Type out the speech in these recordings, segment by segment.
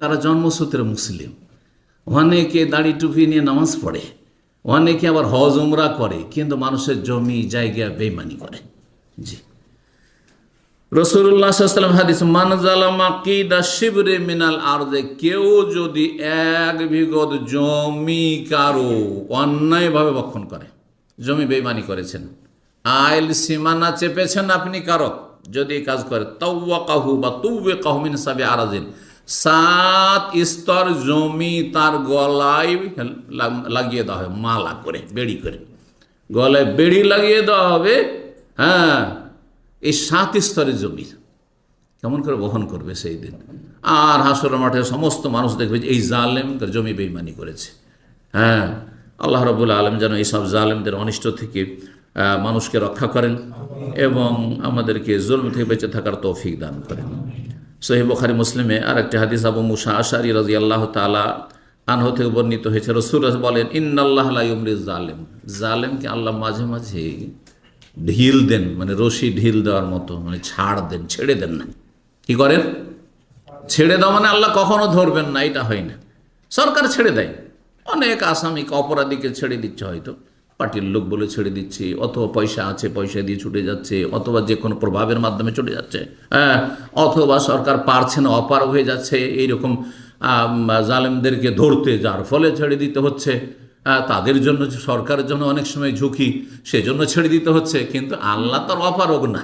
তারা জন্মসূত্রে মুসলিম। অনেকে দাড়ি টুপি নিয়ে নামাজ পড়ে অনেকে আবার হজ, উমরা করে, কিন্তু মানুষের জমি, জায়গা বেইমানি করে। জি। রসুল্লাহাম হাদিস, মান জালামা কিদা শিবরে মিনাল আরদে কেউ যদি এক বিগত জমি কারও অন্যায়ভাবে বক্ষণ করে, জমি বেইমানি করেছেন, আইল সীমানা চেপেছেন আপনি কারক যদি কাজ করে তৌয়া কাহু বা তুবে কাহমিন সাবে আরাজিন সাত স্তর জমি তার গলায় লাগিয়ে দেওয়া হবে, মালা করে, বেড়ি করে। গলায় বেড়ি লাগিয়ে দেওয়া হবে হ্যাঁ এই সাত স্তরের জমি। কেমন করে বহন করবে সেই দিন? আর হাসর মাঠে সমস্ত মানুষ দেখবে যে এই জালেম জমি বেইমানি করেছে। হ্যাঁ আল্লাহ রবুল্লা আলম যেন এইসব জালেমদের অনিষ্ট থেকে মানুষকে রক্ষা করেন এবং আমাদেরকে জুলম থেকে বেঁচে থাকার তৌফিক দান করেন। সহি বখারি মুসলিমে আর একটি হাদিস আবু মুসা আশারি রাজি আল্লাহ তালা আনহ থেকে বর্ণিত হয়েছে। রসুল বলেন ইন্নআল্লাহ ইমরি জালেম জালেমকে আল্লাহ মাঝে মাঝে ঢিল দেন মানে রশি ঢিল দেওয়ার মতো মানে ছাড় দেন, ছেড়ে দেন না। কি করেন? ছেড়ে দেওয়া মানে আল্লাহ কখনো ধরবেন না, এটা হয় না। সরকার ছেড়ে দেয়। অনেক আসামিকে, অপরাধীকে ছেড়ে দিচ্ছে হয়তো। পার্টির লোক বলে ছেড়ে দিচ্ছে, অথবা পয়সা আছে, পয়সা দিয়ে ছুটে যাচ্ছে, অথবা যে কোনো প্রভাবের মাধ্যমে চলে যাচ্ছে। হ্যাঁ অথবা সরকার পারছে না, অপার হয়ে যাচ্ছে, এইরকম জালেমদেরকে ধরতে, যার ফলে ছেড়ে দিতে হচ্ছে। তাদের জন্য, সরকারের জন্য অনেক সময় ঝুঁকি, সেজন্য ছেড়ে দিতে হচ্ছে, কিন্তু আল্লাহ তার অপারগ না।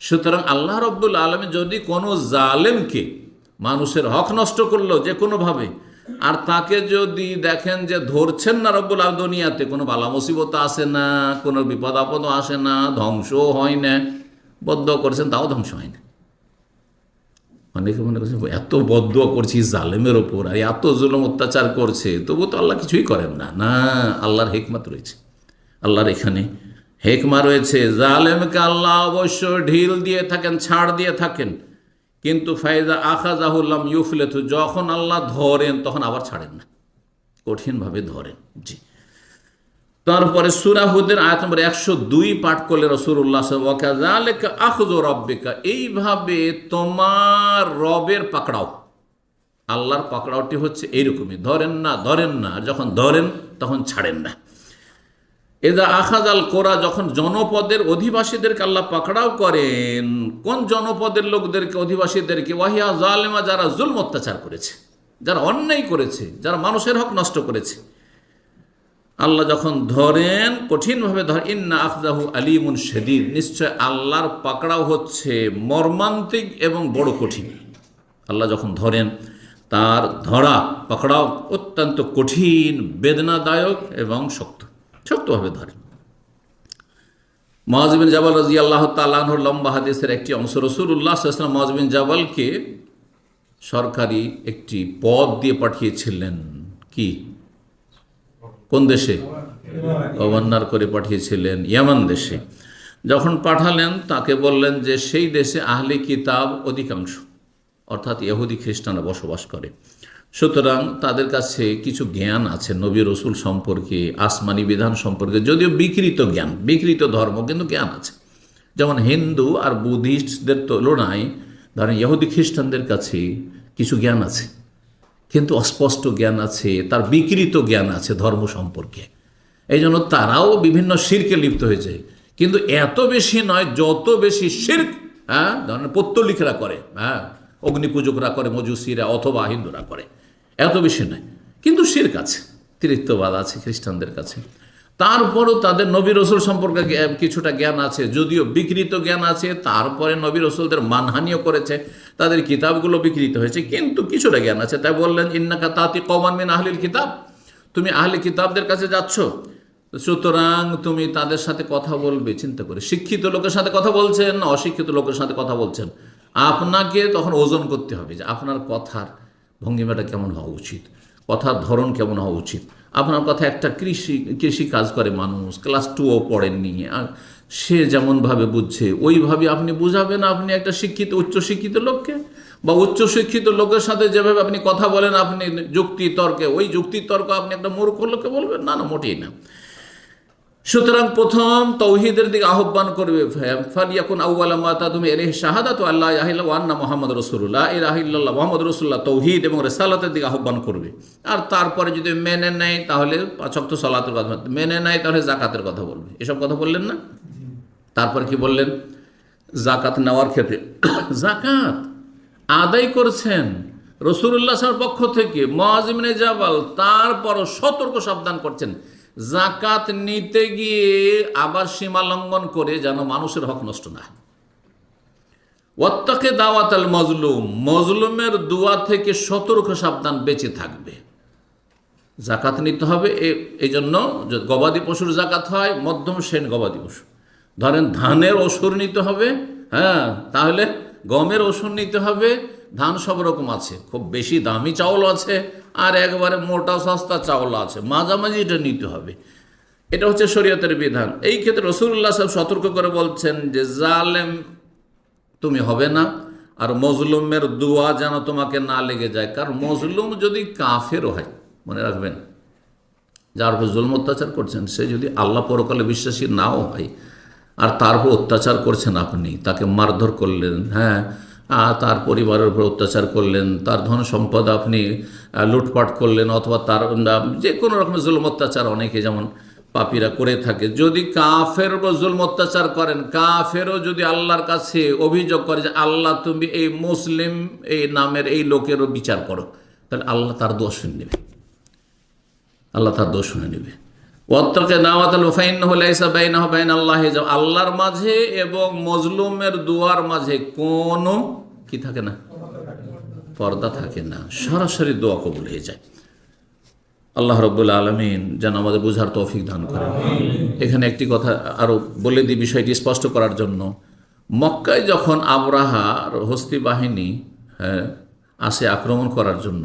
সুতরাং আল্লাহ রব্বুল আলমী যদি কোনো জালেমকে মানুষের হক নষ্ট করল যে কোনোভাবে আর তাকে যদি দেখেন যে ধরছেন না রব্বুল আলম দুনিয়াতে, কোনো বালা মুসিবত আসে না, কোনো বিপদ আপদও আসে না, ধ্বংসও হয় না বদ্ধ করছেন, তাও ধ্বংস হয় না। অনেকে মনে করছে এত বদ্ধ করছি জালেমের ওপর, আর এত জুলম অত্যাচার করছে, তবু তো আল্লাহ কিছুই করেন না। না, আল্লাহর হেকমাত রয়েছে। আল্লাহর এখানে হেকমা রয়েছে। জালেমকে আল্লাহ অবশ্য ঢিল দিয়ে থাকেন, ছাড় দিয়ে থাকেন। কিন্তু ফায়দা আখাজাহুল্লাম ইউফলেথু যখন আল্লাহ ধরেন, তখন আবার ছাড়েন না। কঠিনভাবে ধরেন, জি। তারপরে সুরাহুদের আয়াত নম্বর একশো দুই পাঠ করলে রসুল্লাহ আখজ রব্বিকা, এইভাবে তোমার রবের পাকড়াও, আল্লাহর পাকড়াওটি হচ্ছে এইরকমই, ধরেন না ধরেন না যখন ধরেন, তখন ছাড়েন না। এদা আখাজ আল কোরা, যখন জনপদের অধিবাসীদেরকে আল্লাহ পাকড়াও করেন, কোন জনপদের লোকদেরকে, অধিবাসীদেরকে? ওয়াহিয়া জালেমা যারা জুলম অত্যাচার করেছে, যারা অন্যায় করেছে, যারা মানুষের হক নষ্ট করেছে। আল্লাহ যখন ধরেন, কঠিনভাবে ধর ইন্না আফজাহু আলিমুন শেদিদ, নিশ্চয় আল্লাহর পাকড়াও হচ্ছে মর্মান্তিক এবং বড় কঠিন। আল্লাহ যখন ধরেন, তার ধরা, পাকড়াও অত্যন্ত কঠিন, বেদনাদায়ক এবং শক্ত। শক্তভাবে ধরেন মহাজবিন জাবাল রাজি আল্লাহ তালাহর লম্বা হাদিসের একটি অংশ। রসুল্লাহ আসলাম মহাজবিন জাবালকে সরকারি একটি পদ দিয়ে পাঠিয়েছিলেন। কি? কোন দেশে? গভর্নর করে পাঠিয়েছিলেন, ইয়ামান দেশে। যখন পাঠালেন, তাকে বললেন যে সেই দেশে আহলে কিতাব অধিকাংশ, অর্থাৎ ইহুদি খ্রিস্টানরা বসবাস করে। সুতরাং তাদের কাছে কিছু জ্ঞান আছে নবী রসুল সম্পর্কে, আসমানি বিধান সম্পর্কে, যদিও বিকৃত জ্ঞান, বিকৃত ধর্ম কিন্তু জ্ঞান আছে। যেমন হিন্দু আর বুদ্ধিস্টদের তুলনায়, ধরেন ইহুদি খ্রিস্টানদের কাছে কিছু জ্ঞান আছে, কিন্তু অস্পষ্ট জ্ঞান আছে, তার বিকৃত জ্ঞান আছে ধর্ম সম্পর্কে। এই জন্য তারাও বিভিন্ন শিরকে লিপ্ত হয়ে যায় কিন্তু এত বেশি নয়, যত বেশি শির্ক হ্যাঁ ধরেন পত্তলিখরা করে হ্যাঁ অগ্নিপূজকরা করে, মজুসিরা অথবা হিন্দুরা করে। এত বেশি নয়। কিন্তু শির্ক কাছে তৃত্ববাদ আছে, খ্রিস্টানদের কাছে। তারপরও তাদের নবী রসুল সম্পর্কে কিছুটা জ্ঞান আছে, যদিও বিকৃত জ্ঞান আছে, তারপরে নবী রসুলদের মানহানিও করেছে, তাদের কিতাবগুলো বিকৃত হয়েছে, কিন্তু কিছুটা জ্ঞান আছে। তাই বললেন, ইন্নাকা তাঁতি কমান মিন আহলিল কিতাব। তুমি আহলি কিতাবদের কাছে যাচ্ছ, সুতরাং তুমি তাদের সাথে কথা বলবে, চিন্তা করে। শিক্ষিত লোকের সাথে কথা বলছেন, অশিক্ষিত লোকের সাথে কথা বলছেন। আপনাকে তখন ওজন করতে হবে যে আপনার কথার ভঙ্গিমাটা কেমন হওয়া উচিত? কথার ধরন কেমন হওয়া উচিত? আপনার কথা একটা কৃষি কৃষি কাজ করে মানুষ ক্লাস টুও পড়েননি, আর সে যেমনভাবে বুঝছে, ওইভাবে আপনি বুঝাবেন আপনি একটা শিক্ষিত উচ্চশিক্ষিত লোককে? বা উচ্চশিক্ষিত লোকের সাথে যেভাবে আপনি কথা বলেন, আপনি যুক্তি তর্কে, ওই যুক্তি তর্ক আপনি একটা মূর্খ লোককে বলবেন? না না, মোটেই না। সুতরাং প্রথম তৌহিদের দিকে আহ্বান করবে ফালিয়াকুন আউ্বালা মাতা তুমি এর শাহাদাত আল্লাহ ওয়ান্না মোহাম্মদ রসুল্লাহ এর আহিল্লাহ মোহাম্মদ রসুল্লাহ তৌহিদ এবং রেসালাতের দিকে আহ্বান করবে। আর তারপরে যদি মেনে নেয়, তাহলে পাচক সালাতের কথা মেনে নেয়, তাহলে জাকাতের কথা বলবে। এসব কথা বললেন না? তারপর কি বললেন? জাকাত নেওয়ার ক্ষেত্রে। জাকাত আদায় করছেন রসুল্লাহ সাহের পক্ষ থেকে। মহাজিমিনে জাবাল তারপরও সতর্ক সাবধান করছেন। জাকাত নিতে গিয়ে আবার সীমা লঙ্ঘন করে যেন মানুষের হক নষ্ট না। ওয়াত্তাকে দাওয়াত মজলুম, মজলুমের দোয়া থেকে সতর্ক সাবধান বেঁচে থাকবে জাকাত নিতে হবে এই জন্য গবাদি পশুর জাকাত হয়, মধ্যম শ্রেণি গবাদি পশু ধরেন ধানের ওষুর নিতে হবে হ্যাঁ তাহলে গমের ওষুর নিতে হবে ধান সব রকম আছে, খুব বেশি দামি চাউল আছে, আর একবারে মোটা সস্তা চাউল আছে, মাঝামাঝি এটা নিতে হবে। এটা হচ্ছে শরীয়তের বিধান। এই ক্ষেত্রে রসুল্লাহ সাহেব সতর্ক করে বলছেন যে, জালেম তুমি হবে না, আর মজলুমের দোয়া যেন তোমাকে না লেগে যায়। কারণ মজলুম যদি কাফেরও হয়, মনে রাখবেন, যার উপর জুলম অত্যাচার করছেন, সে যদি আল্লাহ পরকালে বিশ্বাসী নাও হয়, আর তার উপর অত্যাচার করছেন আপনি, তাকে মারধর করলেন হ্যাঁ তার পরিবারের উপর অত্যাচার করলেন, তার ধন সম্পদ আপনি লুটপাট করলেন, অথবা তার যে কোনো রকমের জুলম অত্যাচার অনেকে যেমন পাপীরা করে থাকে। যদি কাফের উপর জুলম অত্যাচার করেন, কাফেরও যদি আল্লাহর কাছে অভিযোগ করে যে, আল্লাহ, তুমি এই মুসলিম, এই নামের এই লোকেরও বিচার করো, তাহলে আল্লাহ তার দোষ নেবে। আল্লাহ তার দোষ শুনে নেবে। ওয়াত্তাকে নাওয়াতাল ফাইন হলে ইসা বাইন বাইন আল্লাহ আল্লাহর মাঝে এবং মজলুমের দুয়ার মাঝে কোনো কি থাকে না? পর্দা থাকে না। সরাসরি দোয়া কবুল হয়ে যায়। আল্লাহ রব্বুল আলমিন যেন আমাদের বোঝার তৌফিক দান করেন। এখানে একটি কথা আরও বলে দিই বিষয়টি স্পষ্ট করার জন্য। মক্কায় যখন আবরাহার হস্তি বাহিনী হ্যাঁ আসে আক্রমণ করার জন্য,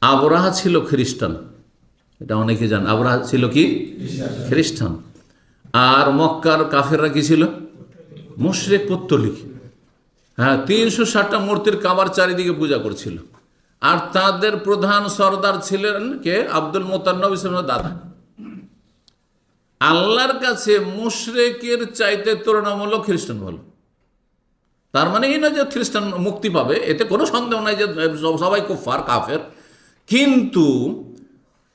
আবরাহা ছিল খ্রিস্টান। এটা অনেকে জান। আবরাহা ছিল কি? খ্রিস্টান। আর মক্কার কাফেররা কি ছিল? মুশরেক পত্তলিক। হ্যাঁ তিনশো ষাটটা মূর্তির কাবার চারিদিকে পূজা করছিল। আর তাদের প্রধান সর্দার ছিলেন কে? আব্দুল ইসলামের দাদা। আল্লাহর কাছে মুশরেকের চাইতে তুলনামূলক খ্রিস্টান ভালো। তার মানে এই না যে খ্রিস্টান মুক্তি পাবে, এতে কোনো সন্দেহ নাই যে সবাই খুব ফার কাফের। কিন্তু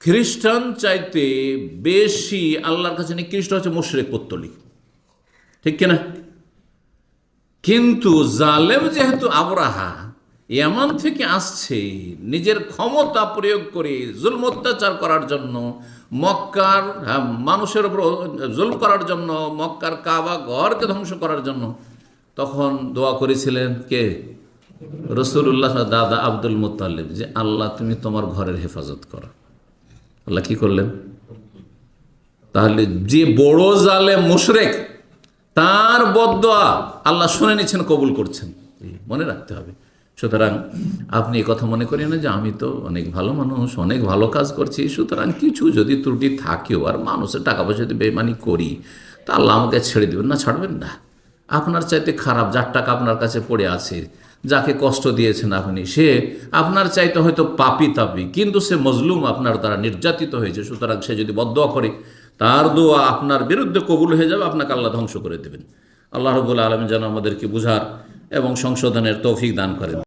খ্রিস্টান চাইতে বেশি আল্লাহর কাছে নিকৃষ্ট হচ্ছে মুশরেক পত্তলিক ঠিক কিনা? কিন্তু জালেম যেহেতু আবরাহা এমন থেকে আসছে নিজের ক্ষমতা প্রয়োগ করে জুলম অত্যাচার করার জন্য মক্কার হ্যাঁ, মানুষের উপর জুল করার জন্য মক্কার কাবা ঘরকে ধ্বংস করার জন্য তখন দোয়া করেছিলেন কে? রসুল্লাহ দাদা আব্দুল মুতাল্লিব যে আল্লাহ তুমি তোমার ঘরের হেফাজত করো। আল্লাহ কি করলেন? তাহলে যে বড় জালে মুশরেক, তার বদয়া আল্লাহ শুনে নিচ্ছেন, কবুল করছেন। মনে রাখতে হবে। সুতরাং আপনি এই কথা মনে করেন না যে আমি তো অনেক ভালো মানুষ, অনেক ভালো কাজ করছি। সুতরাং কিছু যদি ত্রুটি থাকেও আর মানুষের টাকা পয়সা যদি বেমানি করি, তা আল্লাহ আমাকে ছেড়ে দেবেন। না, ছাড়বেন না। আপনার চাইতে খারাপ, যার টাকা আপনার কাছে পড়ে আছে যাকে কষ্ট দিয়েছেন আপনি, সে আপনার চাইতে হয়তো পাপি তাপি, কিন্তু সে মজলুম আপনার দ্বারা নির্যাতিত হয়েছে, সুতরাং সে যদি বদয়া করে, তার দোয়া আপনার বিরুদ্ধে কবুল হয়ে যাবে, আপনাকে আল্লাহ ধ্বংস করে দেবেন। আল্লাহ রবুল্লা আলম যেন আমাদেরকে বুঝার এবং সংশোধনের তৌফিক দান করেন।